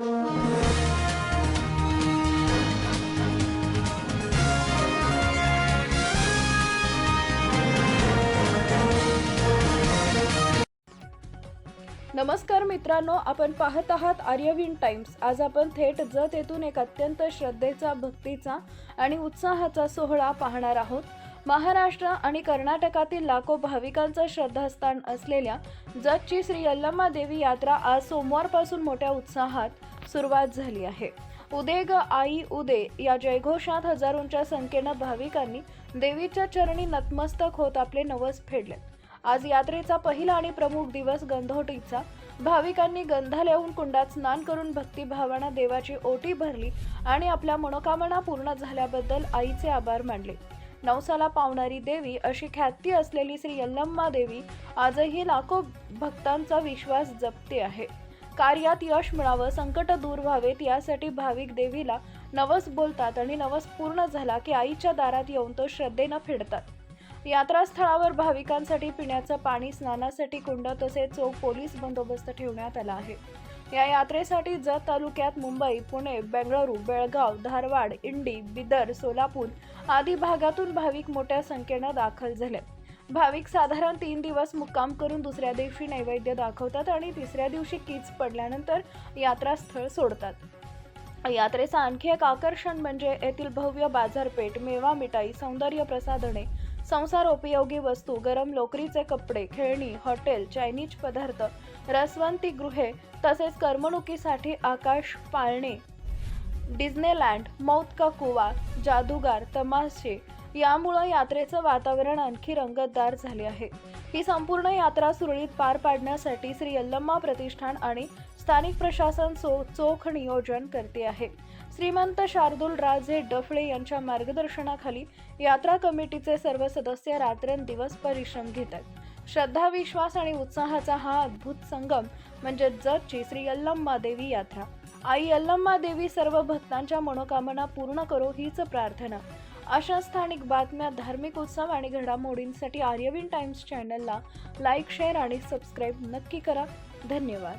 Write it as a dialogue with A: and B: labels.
A: नमस्कार मित्रांनो आपण पाहत आहात आर्यविन टाइम्स. आज आपण थेट जत येथून एक अत्यंत श्रद्धेचा भक्तीचा आणि उत्साहाचा सोहळा पाहणार आहोत. महाराष्ट्र आणि कर्नाटकातील लाखो भाविकांचं श्रद्धास्थान असलेल्या जगची श्री यल्लम्मा देवी यात्रा आज सोमवारपासून मोठ्या उत्साहात सुरुवात झाली आहे. उदे ग आई उदे या जयघोषात हजारोंच्या संख्येनं भाविकांनी देवीच्या चरणी नतमस्तक होत आपले नवस फेडले. आज यात्रेचा पहिला आणि प्रमुख दिवस गंधोटीचा. भाविकांनी गंधा लिहून कुंडात स्नान करून भक्तिभावानं देवाची ओटी भरली आणि आपल्या मनोकामना पूर्ण झाल्याबद्दल आईचे आभार मानले. नवसाला पावणारी देवी अशी ख्याती असलेली श्री यल्लम्मा देवी आजही लाखो भक्तांचा विश्वास जपते आहे. कार्यात यश मिळावं संकट दूर व्हावेत यासाठी भाविक देवीला नवस बोलतात आणि नवस पूर्ण झाला की आईच्या दारात येऊन तो श्रद्धेनं फेडतात यात्रास्थळावर भाविकांसाठी पिण्याचं पाणी स्नानासाठी कुंड तसेच चोख पोलीस बंदोबस्त ठेवण्यात आला आहे. या यात्रेसाठी जत तालुक्यात मुंबई पुणे बेंगळुरू बेळगाव धारवाड इंडी बिदर सोलापूर आदी भागातून भाविक मोठ्या संख्येनं दाखल झाले. भाविक साधारण तीन दिवस मुक्काम करून दुसऱ्या दिवशी नैवेद्य दाखवतात आणि तिसऱ्या दिवशी कीच पडल्यानंतर यात्रास्थळ सोडतात. यात्रेचं आणखी एक आकर्षण म्हणजे येथील भव्य बाजारपेठ मेवा मिठाई सौंदर्य प्रसाधने संसार उपयोगी वस्तू गरम लोकरीचे कपडे खेळणी हॉटेल चायनीज पदार्थ रसवंती गृहे तसेच करमणुकीसाठी आकाश पाळणे. डिझनेलँड मौत का कुवा जादूगार तमाशे यामुळं यात्रेचं वातावरण आणखी रंगतदार झाले आहे. ही संपूर्ण यात्रा सुरळीत पार पाडण्यासाठी श्री यल्लम्मा प्रतिष्ठान आणि स्थानिक प्रशासन चो चोख नियोजन करते आहे. श्रीमंत शार्दूल राजे डफळे यांच्या मार्गदर्शनाखाली यात्रा कमिटीचे सर्व सदस्य रात्रंदिवस परिश्रम घेत आहेत. श्रद्धा विश्वास आणि उत्साहाचा हा अद्भुत संगम म्हणजे जतची श्री अल्लम्मा देवी यात्रा. आई अल्लम्मा देवी सर्व भक्तांच्या मनोकामना पूर्ण करो हीच प्रार्थना. अशा स्थानिक बातम्या धार्मिक उत्सव आणि घडामोडींसाठी आर्यविन टाइम्स चॅनलला लाईक शेअर आणि सबस्क्राईब नक्की करा. धन्यवाद.